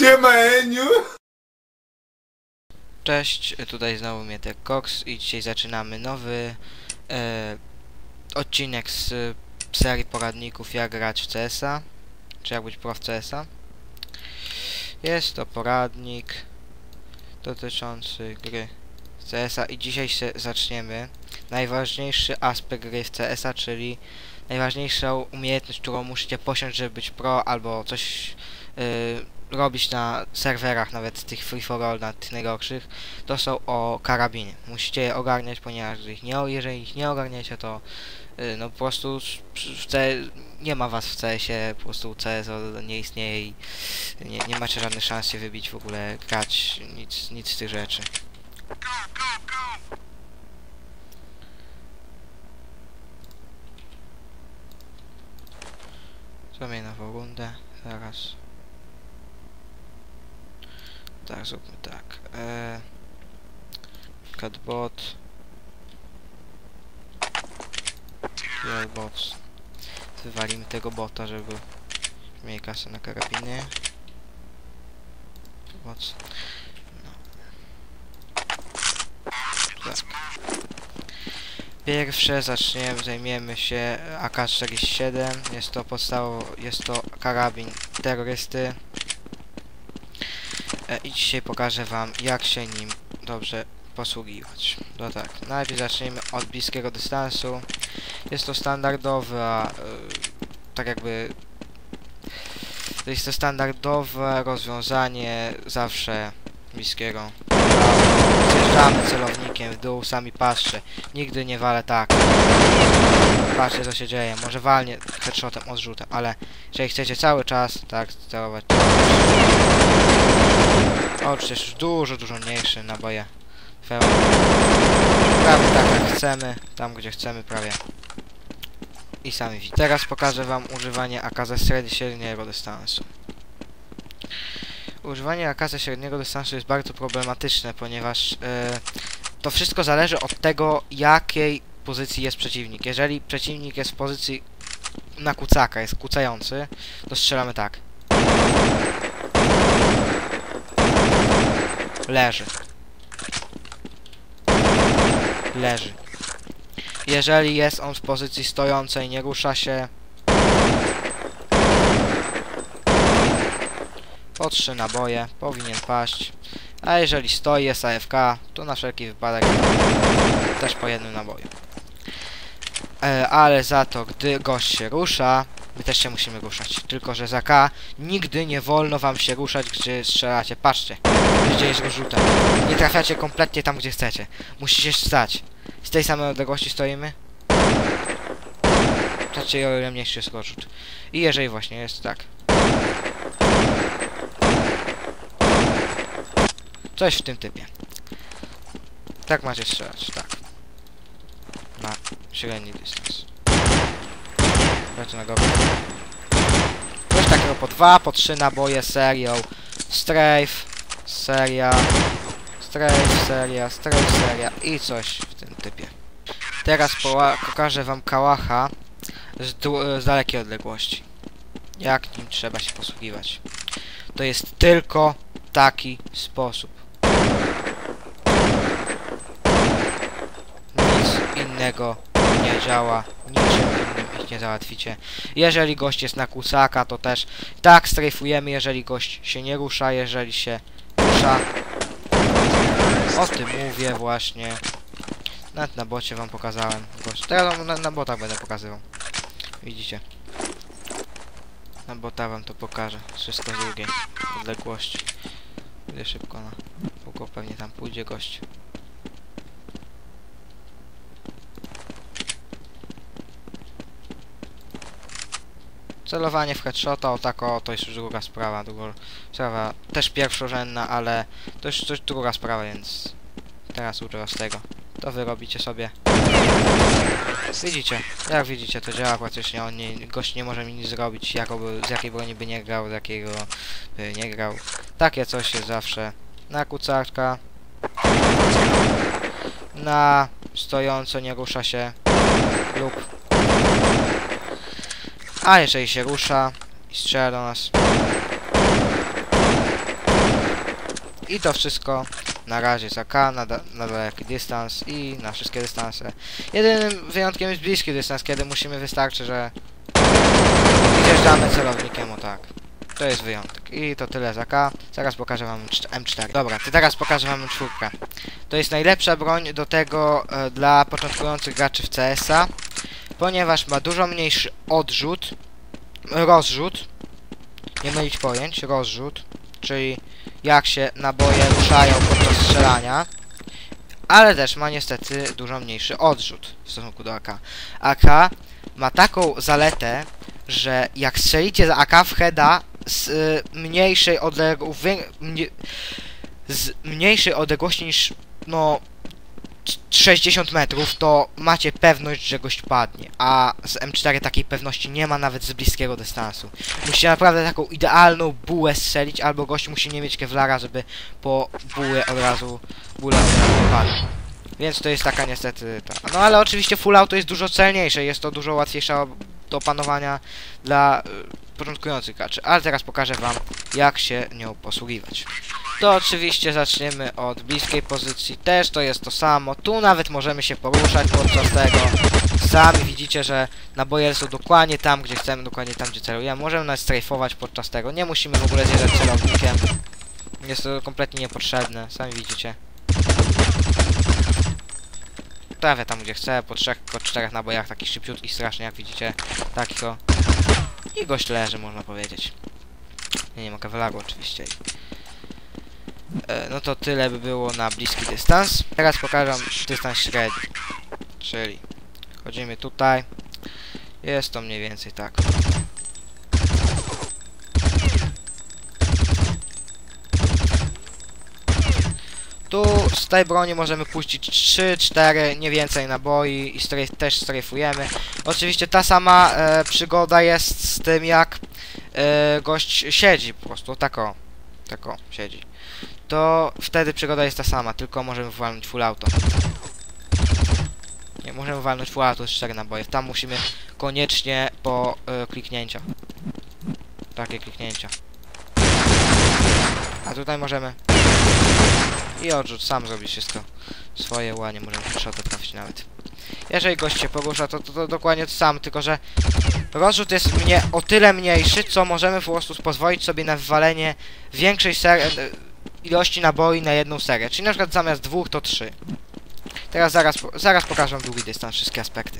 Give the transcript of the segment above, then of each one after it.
Siema Eniu! Cześć, tutaj znowu Mietek Cox i dzisiaj zaczynamy nowy e, odcinek z e, serii poradników jak grać w CS-a, czy jak być pro w CS-a. Jest to poradnik dotyczący gry CS-a i dzisiaj się zaczniemy najważniejszy aspekt gry w CS-a, czyli najważniejszą umiejętność, którą musicie posiąść, żeby być pro albo coś e, robić na serwerach, nawet tych free for all, na tych najgorszych, to są o karabinie. Musicie je ogarniać, ponieważ ich nie, jeżeli ich nie ogarniecie, to y, no po prostu w C, nie ma was w CS-ie, po prostu CS nie istnieje i nie, nie macie żadnych szans się wybić w ogóle, grać, nic, nic z tych rzeczy. Zrobię nową rundę, zaraz. Tak, zróbmy tak. Eee, Catbot. Bots. Wywalimy tego bota, żeby mieli kasę na karabiny. Bots. No. Tak. Pierwsze zaczniemy, zajmiemy się AK-47. Jest to podstawowo, jest to karabin terrorysty. E, I dzisiaj pokażę wam jak się nim dobrze posługiwać. No tak, najpierw zacznijmy od bliskiego dystansu. Jest to standardowe, tak jakby to jest to standardowe rozwiązanie zawsze bliskiego. Zjeżdżamy celownikiem w dół, sami patrzcie. Nigdy nie walę tak. Patrzcie co się dzieje. Może walnie headshotem, odrzutem, ale jeżeli chcecie cały czas tak celować, to o, przecież dużo, dużo mniejszy naboje. Prawie tak jak chcemy, tam gdzie chcemy prawie. I sami widzicie. Teraz pokażę wam używanie AK ze średniego dystansu. Używanie AK ze średniego dystansu jest bardzo problematyczne, ponieważ yy, to wszystko zależy od tego, jakiej pozycji jest przeciwnik. Jeżeli przeciwnik jest w pozycji na kucaka, jest kucający, to strzelamy tak. Leży. Leży. Jeżeli jest on w pozycji stojącej, nie rusza się. Po trzy naboje, powinien paść. A jeżeli stoi, jest AFK, to na wszelki wypadek też po jednym naboju. E, ale za to, gdy gość się rusza, my też się musimy ruszać. Tylko, że za K nigdy nie wolno wam się ruszać, gdy strzelacie. Patrzcie, gdzie jest rzutem. Nie trafiacie kompletnie tam, gdzie chcecie. Musicie stać. Z tej samej odległości stoimy. Patrzcie, o ile mniejszy jest rozrzut. I jeżeli właśnie jest tak. Coś w tym typie. Tak macie strzelać, tak. Na średni dystans. Lecę na górę. Coś takiego po dwa, po trzy naboje serią. Strafe, seria, strafe, seria, strafe, seria i coś w tym typie. Teraz pokażę wam kałacha z, z dalekiej odległości. Jak nim trzeba się posługiwać. To jest tylko taki sposób. Nic innego nie działa, niczym innym ich nie załatwicie. Jeżeli gość jest na kusaka, to też tak strajfujemy, jeżeli gość się nie rusza, jeżeli się rusza. O tym mówię właśnie. Nawet na bocie wam pokazałem gość. Teraz na, na botach będę pokazywał. Widzicie. Na bota wam to pokażę. Wszystko z drugiej odległości. Idę szybko na długo pewnie tam pójdzie gość. Celowanie w headshota, o tako, to jest już druga sprawa, druga sprawa, też pierwszorzędna, ale to już coś druga sprawa, więc teraz uczę z tego. To wy robicie sobie. Widzicie, jak widzicie, to działa praktycznie, on nie, gość nie może mi nic zrobić, jakoby, z jakiej broni by nie grał, z jakiego by nie grał. Takie coś jest zawsze na kucarka, na stojąco nie rusza się lub a jeżeli się rusza i strzela do nas, I to wszystko na razie z AK, na, da, na daleki dystans i na wszystkie dystanse. Jedynym wyjątkiem jest bliski dystans, kiedy musimy wystarczy, że wjeżdżamy celownikiem, o tak. To jest wyjątek. I to tyle z AK. Zaraz pokażę wam czt- M4. Dobra, to teraz pokażę wam M4. To jest najlepsza broń do tego e, dla początkujących graczy w CS-a, ponieważ ma dużo mniejszy odrzut, rozrzut, nie mylić pojęć, rozrzut, czyli jak się naboje ruszają podczas strzelania, ale też ma niestety dużo mniejszy odrzut w stosunku do AK. AK ma taką zaletę, że jak strzelicie z AK w heada z y, mniejszej odległości, z mniejszej odległości niż no 60 metrów, to macie pewność, że gość padnie, a z M4 takiej pewności nie ma nawet z bliskiego dystansu. Musicie naprawdę taką idealną bułę strzelić, albo gość musi nie mieć kevlara, żeby po bułę od razu bula od padł. Więc to jest taka niestety ta. No ale oczywiście full auto jest dużo celniejsze, jest to dużo łatwiejsze do opanowania dla y, początkujących graczy. Ale teraz pokażę wam jak się nią posługiwać. To oczywiście zaczniemy od bliskiej pozycji, też to jest to samo. Tu nawet możemy się poruszać podczas tego. Sami widzicie, że naboje są dokładnie tam, gdzie chcemy, dokładnie tam, gdzie celujemy. Możemy nawet strajfować podczas tego. Nie musimy w ogóle zjeżdżać celownikiem. Jest to kompletnie niepotrzebne, sami widzicie. Trafię tam, gdzie chcę, po trzech, po czterech nabojach, takich szybciutkich strasznie, jak widzicie. Takich o. I gość leży, można powiedzieć. Nie, nie ma kawelaru oczywiście. E, no to tyle by było na bliski dystans. Teraz pokażę dystans średni. Czyli chodzimy tutaj. Jest to mniej więcej tak. Tu z tej broni możemy puścić 3, 4, nie więcej naboi i też strajfujemy. Oczywiście ta sama e, przygoda jest z tym jak e, gość siedzi po prostu, tako, tako siedzi. To wtedy przygoda jest ta sama, tylko możemy walnąć full auto. Nie, możemy walnąć full auto z 4 naboje. Tam musimy koniecznie po e, kliknięcia. Takie kliknięcia. A tutaj możemy i odrzut, sam zrobi wszystko swoje łanie, możemy headshota trafić nawet. Jeżeli gość się porusza, to, to, to dokładnie to samo, tylko że rozrzut jest mnie o tyle mniejszy, co możemy po prostu pozwolić sobie na wywalenie większej ilości naboi na jedną serię. Czyli na przykład zamiast dwóch to trzy. Teraz zaraz, zaraz pokażę długi dystans, wszystkie aspekty.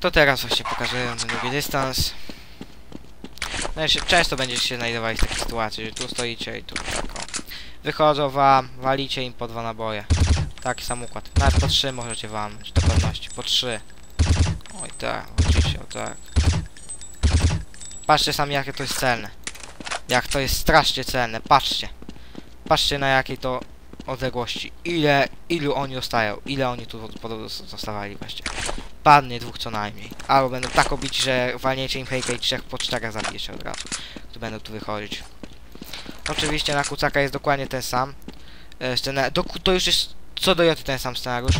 To teraz właśnie pokażę długi dystans. No często będziecie się znajdowali w takiej sytuacji, że tu stoicie i tu tak o. Wychodzą wam, walicie im po dwa naboje. Taki sam układ. Nawet po trzy możecie walnąć, do pewności. Po trzy. Oj tak, oczywiście, tak. Patrzcie sami jakie to jest celne. Jak to jest strasznie celne, patrzcie. Patrzcie na jakiej to odległości. Ile, ilu oni dostają, ile oni tu podobno zostawali właśnie. Padnie dwóch co najmniej. Albo będą tak obici, że walniecie im hejka i trzech po czterech zabijecie od razu. Tu będą tu wychodzić. Oczywiście na kucaka jest dokładnie ten sam. E, scena, do, to już jest co do joty ten sam scenariusz.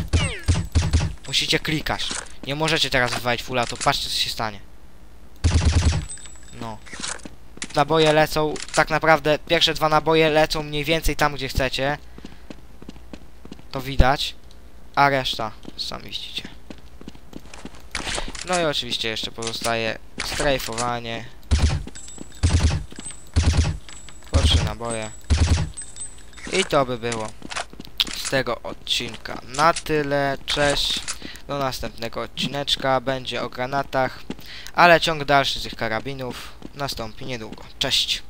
Musicie klikać. Nie możecie teraz wywalić full auto. Patrzcie co się stanie. No. Naboje lecą, tak naprawdę pierwsze dwa naboje lecą mniej więcej tam gdzie chcecie. To widać. A reszta sami widzicie. No i oczywiście jeszcze pozostaje strajfowanie. Po trzy naboje. I to by było z tego odcinka na tyle. Cześć. Do następnego odcineczka. Będzie o granatach. Ale ciąg dalszy tych karabinów nastąpi niedługo. Cześć.